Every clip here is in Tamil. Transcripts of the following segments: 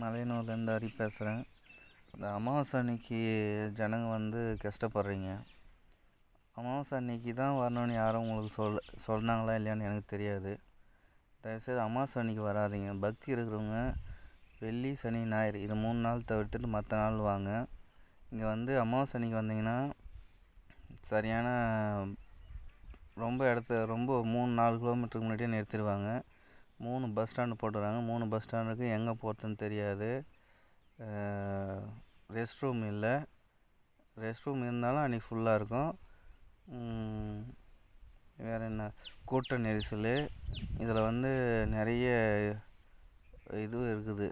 மலையனூர்லேருந்து ஹரி பேசுகிறேன் இந்த அமாவாசை அன்னைக்கு ஜனங்க வந்து கஷ்டப்படுறீங்க. அமாவாசை அன்னைக்கு தான் வரணும்னு யாரும் உங்களுக்கு சொல் சொன்னாங்களா இல்லையான்னு எனக்கு தெரியாது. தயவுசெய்து அமாவாசை அன்னைக்கு வராதீங்க. பக்தி இருக்கிறவங்க வெள்ளி சனி ஞாயிறு இது மூணு நாள் தவிர்த்துட்டு மற்ற நாள் வாங்க. இங்கே வந்து அமாவாசை அன்னைக்கு வந்தீங்கன்னா சரியான ரொம்ப இடத்த ரொம்ப மூணு நாலு கிலோமீட்டருக்கு முன்னாடியே நிறுத்திடுவாங்க. மூணு பஸ் ஸ்டாண்டு போட்டுறாங்க மூணு பஸ் ஸ்டாண்டுக்கு எங்கே போகிறதுன்னு தெரியாது. ரெஸ்ட் ரூம் இல்லை. ரெஸ்ட் ரூம் இருந்தாலும் அன்றைக்கி ஃபுல்லாக இருக்கும். வேறு என்ன? கூட்ட நெரிசல். இதில் வந்து நிறைய இதுவும் இருக்குது.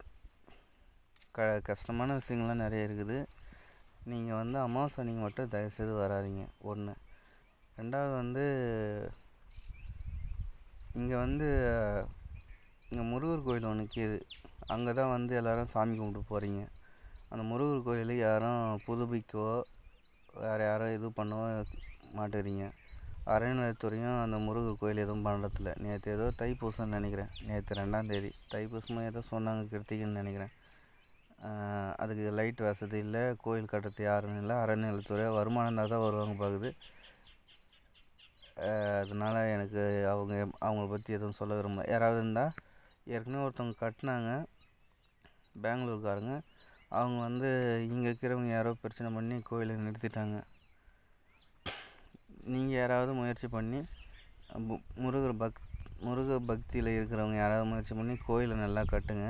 க கஷ்டமான விஷயங்கள்லாம் நிறைய இருக்குது. நீங்கள் வந்து அமாவாசை அன்னைக்கு மட்டும் தயவுசெய்து வராதீங்க. ஒன்று ரெண்டாவது வந்து இங்கே வந்து இங்கே முருகர் கோயில் ஒன்று நிற்கிது அங்கே தான் வந்து எல்லோரும் சாமி கும்பிட்டு போகிறீங்க அந்த முருகர் கோயிலை யாரும் புதுப்பிக்கவோ வேறு யாரும் இது பண்ணவோ மாட்டேறீங்க. அறநிலையத்துறையும் அந்த முருகர் கோயில் எதுவும் பண்ணுறதில்ல. நேற்று ஏதோ தைப்பூசம்னு நினைக்கிறேன். நேற்று ரெண்டாந்தேதி தைப்பூசமும் ஏதோ சொன்னாங்க கிருத்திகைன்னு நினைக்கிறேன். அதுக்கு லைட் வசதி இல்லை கோயில் கட்டுறது யாரும் இல்லை. அறநிலையத்துறை வருமானம் இருந்தால் தான் வருவாங்க பார்க்குது அதனால் எனக்கு அவங்க அவங்கள பற்றி எதுவும் சொல்ல விரும்பல. யாராவது இருந்தால் ஏற்கனவே ஒருத்தவங்க கட்டினாங்க பெங்களூர்காரங்க. அவங்க வந்து இங்கே இருக்கிறவங்க யாரோ பிரச்சனை பண்ணி கோயிலை நிறுத்திட்டாங்க. நீங்கள் யாராவது முயற்சி பண்ணி முருகர் பக் முருக பக்தியில் இருக்கிறவங்க யாராவது முயற்சி பண்ணி கோயிலை நல்லா கட்டுங்க.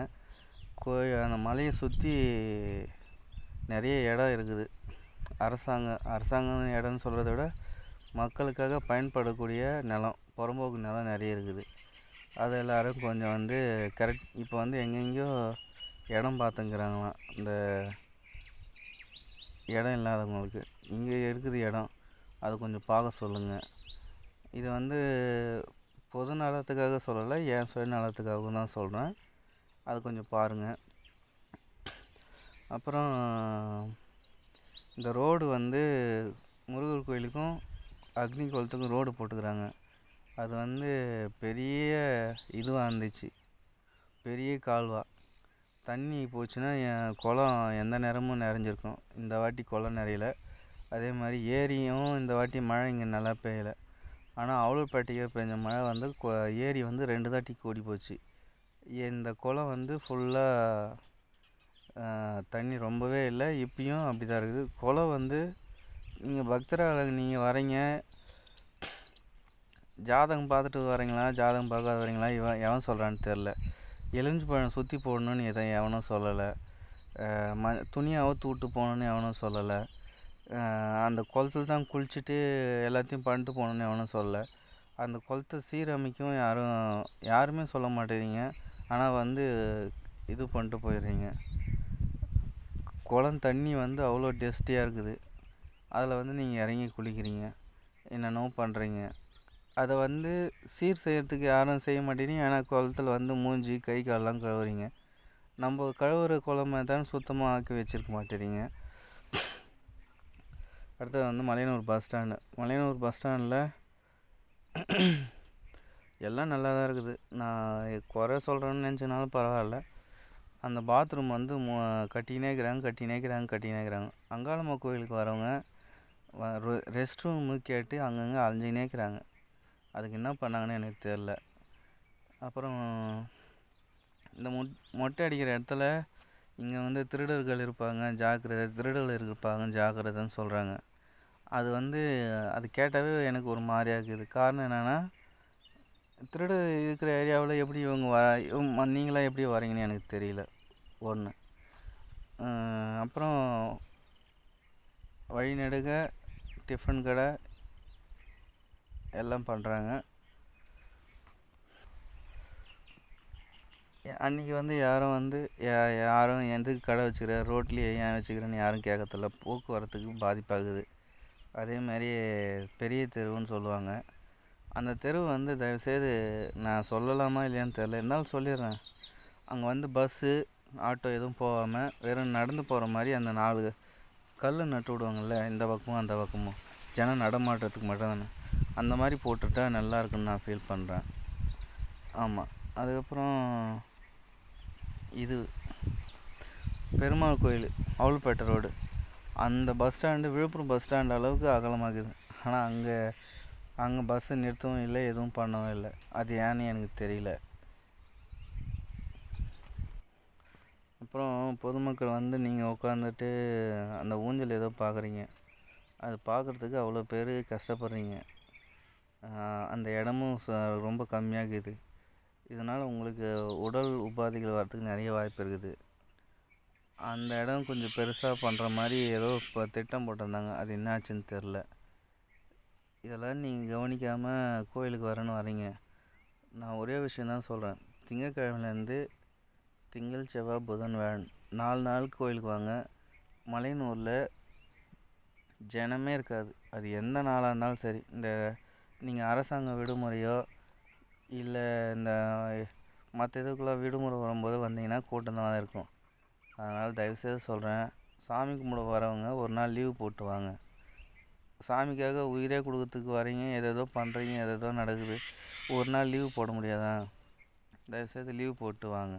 கோயில் அந்த மலையை சுற்றி நிறைய இடம் இருக்குது. அரசாங்கம் அரசாங்கம் இடம்னு சொல்கிறத விட மக்களுக்காக பயன்படக்கூடிய நிலம் புறம்போக்கு நிலம் நிறைய இருக்குது. அதை எல்லோரும் கொஞ்சம் வந்து கரெக்ட் இப்போ வந்து எங்கெங்கேயோ இடம் பார்த்துங்கிறாங்களாம். இந்த இடம் இல்லாதவங்களுக்கு. இங்கே இருக்குது இடம். அது கொஞ்சம் பார்க்க சொல்லுங்கள் இது வந்து பொது நலத்துக்காக சொல்லலை என் சுயநலத்துக்காகவும் தான் சொல்கிறேன் அது கொஞ்சம் பாருங்கள் அப்புறம் இந்த ரோடு வந்து முருகர் கோயிலுக்கும் அக்னி குளத்துக்கும் ரோடு போட்டுக்கிறாங்க. அது வந்து பெரிய இதுவாக இருந்துச்சு. பெரிய கால்வா. தண்ணி போச்சுன்னா என் குளம் எந்த நேரமும் நிறைஞ்சிருக்கும். இந்த வாட்டி குளம் நிறையல. அதே மாதிரி ஏரியும் இந்த வாட்டி மழை இங்கே நல்லா பெய்யலை. ஆனால் அவலூர்பேட்டைக்கு பெஞ்ச மழை வந்து ஏரி வந்து ரெண்டு தாட்டி கூடி போச்சு. இந்த குளம் வந்து ஃபுல்லாக தண்ணி ரொம்பவே இல்லை. இப்பயும் அப்படி தான் இருக்குது. குளம் வந்து நீங்கள் பக்தராக நீங்கள் வரீங்க. ஜாதகம் பார்த்துட்டு வரீங்களா? ஜாதகம் பார்க்காத வரீங்களா? இவன் எவன் சொல்கிறான்னு தெரில எலுமிச்சி பழம் சுற்றி போடணுன்னு எதை எவனும் சொல்லலை. ம துணியை அவுத்து விட்டு போகணுன்னு எவனும் சொல்லலை. அந்த குளத்துல தான் குளிச்சுட்டு எல்லாத்தையும் பண்ணிட்டு போகணுன்னு எவனும் சொல்லலை. அந்த குளத்த சீரமைக்கும் யாரும் யாருமே சொல்ல மாட்டேறீங்க. ஆனால் வந்து இது பண்ணிட்டு போயிடுறீங்க. குளம் தண்ணி வந்து அவ்வளோ டேஸ்டியாக இருக்குது. அதில் வந்து நீங்கள் இறங்கி குளிக்கிறீங்க. என்னென்னவோ பண்ணுறீங்க அதை வந்து சீர் செய்கிறதுக்கு யாரும் செய்ய மாட்டேங்கிறீங்க. ஏன்னா குளத்துல வந்து மூஞ்சி கை காலெலாம் கழுவுறீங்க. நம்ம கழுவுற குளமே தான் சுத்தமாக ஆக்கி வச்சுருக்க மாட்டேறீங்க. அடுத்தது வந்து Malayanur bus stand. Malayanur bus ஸ்டாண்டில் எல்லாம் நல்லா தான் இருக்குது. நான் குறை சொல்கிறேன்னு நினச்சினாலும் பரவாயில்ல. அந்த பாத்ரூம் வந்து மு கட்டினே இருக்கிறாங்க கட்டினே இருக்கிறாங்க கட்டினே இருக்கிறாங்க. அங்காளம்மா கோயிலுக்கு வரவங்க ரெஸ்ட் ரூமு கேட்டு அங்கங்கே அலைஞ்சிக்கினே இருக்கிறாங்க. அதுக்கு என்ன பண்ணாங்கன்னு எனக்கு தெரில அப்புறம் இந்த மொட் மொட்டை அடிக்கிற இடத்துல இங்கே வந்து திருடர்கள் இருப்பாங்க ஜாக்கிரதை திருடர்கள் இருப்பாங்க ஜாக்கிரதைன்னு சொல்கிறாங்க அது வந்து அது கேட்டாவே எனக்கு ஒரு மாதிரியாக இருக்குது. காரணம் என்னென்னா திருடு இருக்கிற ஏரியாவில் எப்படி இவங்க வ நீங்களாம் எப்படி வரீங்கன்னு எனக்கு தெரியல. ஒன்று அப்புறம் வழிநெடுக டிஃபன் கடை எல்லாம் பண்ணுறாங்க அன்றைக்கி வந்து யாரும் வந்து யாரும் எதுக்கு கடை வச்சுக்கிற ரோட்லேயே ஏன் வச்சுக்கிறேன்னு யாரும் கேட்கறதில்ல போக்குவரத்துக்கு பாதிப்பாகுது. அதே மாதிரி பெரிய தெருவுன்னு சொல்லுவாங்க. அந்த தெரு வந்து தயவுசெய்து நான் சொல்லலாமா இல்லையான்னு தெரில இருந்தாலும் சொல்லிடுறேன். அங்கே வந்து பஸ்ஸு ஆட்டோ எதுவும் போகாமல் வெறும் நடந்து போகிற மாதிரி அந்த நாலு கல் நட்டு விடுவாங்கள்ல இந்த பக்கமும் அந்த பக்கமும். ஜனம் நடமாட்டத்துக்கு மட்டும் தானே அந்த மாதிரி போட்டுட்டா நல்லா இருக்குன்னு நான் ஃபீல் பண்ணுறேன் ஆமாம் அதுக்கப்புறம் இது. பெருமாள் கோயில் அவல்பேட்டை ரோடு. அந்த bus stand Villupuram bus stand அளவுக்கு அகலமாகுது. ஆனால் அங்கே அங்கே பஸ்ஸு நிறுத்தவும் இல்லை எதுவும் பண்ணவும் இல்லை. அது ஏன்னு எனக்கு தெரியல. அப்புறம் பொதுமக்கள் வந்து நீங்கள் உட்காந்துட்டு அந்த ஊஞ்சல் ஏதோ பார்க்குறீங்க அது பார்க்குறதுக்கு அவ்வளோ பேர் கஷ்டப்படுறீங்க. அந்த இடமும் ச ரொம்ப கம்மியாகுது. இதனால் உங்களுக்கு உடல் உபாதைகள் வரத்துக்கு நிறைய வாய்ப்பு இருக்குது. அந்த இடம் கொஞ்சம் பெருசாக பண்ணுற மாதிரி ஏதோ இப்போ திட்டம் போட்டிருந்தாங்க. அது என்ன ஆச்சுன்னு தெரில. இதெல்லாம் நீங்கள் கவனிக்காமல் கோயிலுக்கு வரேன்னு வரீங்க நான் ஒரே விஷயந்தான் சொல்கிறேன் திங்கக்கிழமைலேருந்து திங்கள் செவ்வாய் புதன் வேன் நாலு நாள் கோயிலுக்கு வாங்க. மலையனூரில் ஜனமே இருக்காது. அது எந்த நாளாக இருந்தாலும் சரி. இந்த நீங்கள் அரசாங்க விடுமுறையோ இல்லை இந்த மற்ற இதுக்குள்ளே விடுமுறை வரும்போது வந்தீங்கன்னா கூட்டம் தான் இருக்கும். அதனால் தயவுசெய்து சொல்கிறேன் சாமி கும்பிட வரவங்க ஒரு நாள் லீவு போட்டு வாங்க. சாமிக்காக உயிரே கொடுக்கறதுக்கு வரீங்க எதேதோ பண்ணுறீங்க எதேதோ நடக்குது. ஒரு நாள் லீவு போட முடியாதா? தயவுசெய்து லீவு போட்டு வாங்க.